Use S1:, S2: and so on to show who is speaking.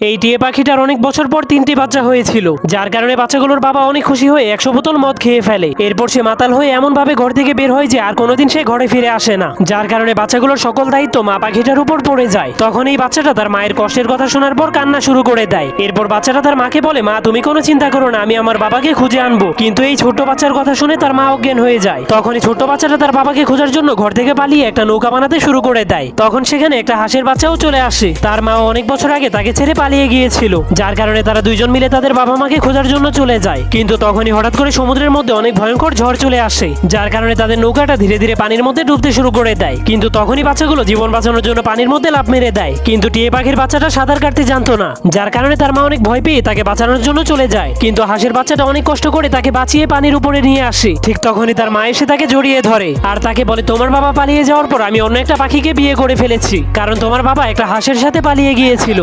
S1: এই টিয়ে পাখিটার অনেক বছর পর তিনটি বাচ্চা হয়েছিল, যার কারণে বাচ্চাগুলোর বাবা অনেক খুশি হয়ে একশো বোতল মদ খেয়ে ফেলে। এরপর সে মাতাল হয়ে এমন ভাবে ঘর থেকে বের হয় যে আর কোনোদিন সে ঘরে ফিরে আসে না। যার কারণে বাচ্চাগুলোর সকল দায়িত্ব মা পাখিটার উপর পড়ে যায়। তখন এই বাচ্চাটা তার মায়ের কষ্টের কথা শোনার পর কান্না শুরু করে দেয়। এরপর বাচ্চাটা তার মাকে বলে, মা, তুমি কোনো চিন্তা করো না, আমি আমার বাবাকে খুঁজে আনব। কিন্তু এই ছোট্ট বাচ্চার কথা শুনে তার মা অজ্ঞান হয়ে যায়। তখনই ছোট্ট বাচ্চাটা তার বাবাকে খোঁজার জন্য ঘর থেকে পালিয়ে একটা নৌকা বানাতে শুরু করে দেয়। তখন সেখানে একটা হাঁসের বাচ্চাও চলে আসে। তার মা অনেক বছর আগে তাকে ছেড়ে পালিয়ে গিয়েছিল। যার কারণে তারা দুইজন মিলে তাদের বাবা মাকে খোঁজার জন্য চলে যায়। কিন্তু তখনই হঠাৎ করে সমুদ্রের মধ্যে অনেক ভয়ঙ্কর ঝড় চলে আসে, যার কারণে তাদের নৌকাটা ধীরে ধীরে পানির মধ্যে ডুবতে শুরু করে দেয়। কিন্তু তখনই বাচ্চাগুলো জীবন বাঁচানোর জন্য পানির মধ্যে লাফ মেরে দেয়। কিন্তু টিয়ে পাখির বাচ্চাটা সাঁতার কাটতে জানতো না, যার কারণে তার মা অনেক ভয় পেয়ে তাকে বাঁচানোর জন্য চলে যায়। কিন্তু হাঁসের বাচ্চাটা অনেক কষ্ট করে তাকে বাঁচিয়ে পানির উপরে নিয়ে আসে। ঠিক তখনই তার মা এসে তাকে জড়িয়ে ধরে। আর তাকে বলে, তোমার বাবা পালিয়ে যাওয়ার পর আমি অন্য একটা পাখিকে বিয়ে করে ফেলেছি। কারণ তোমার বাবা একটা হাঁসের সাথে পালিয়ে গিয়েছিল।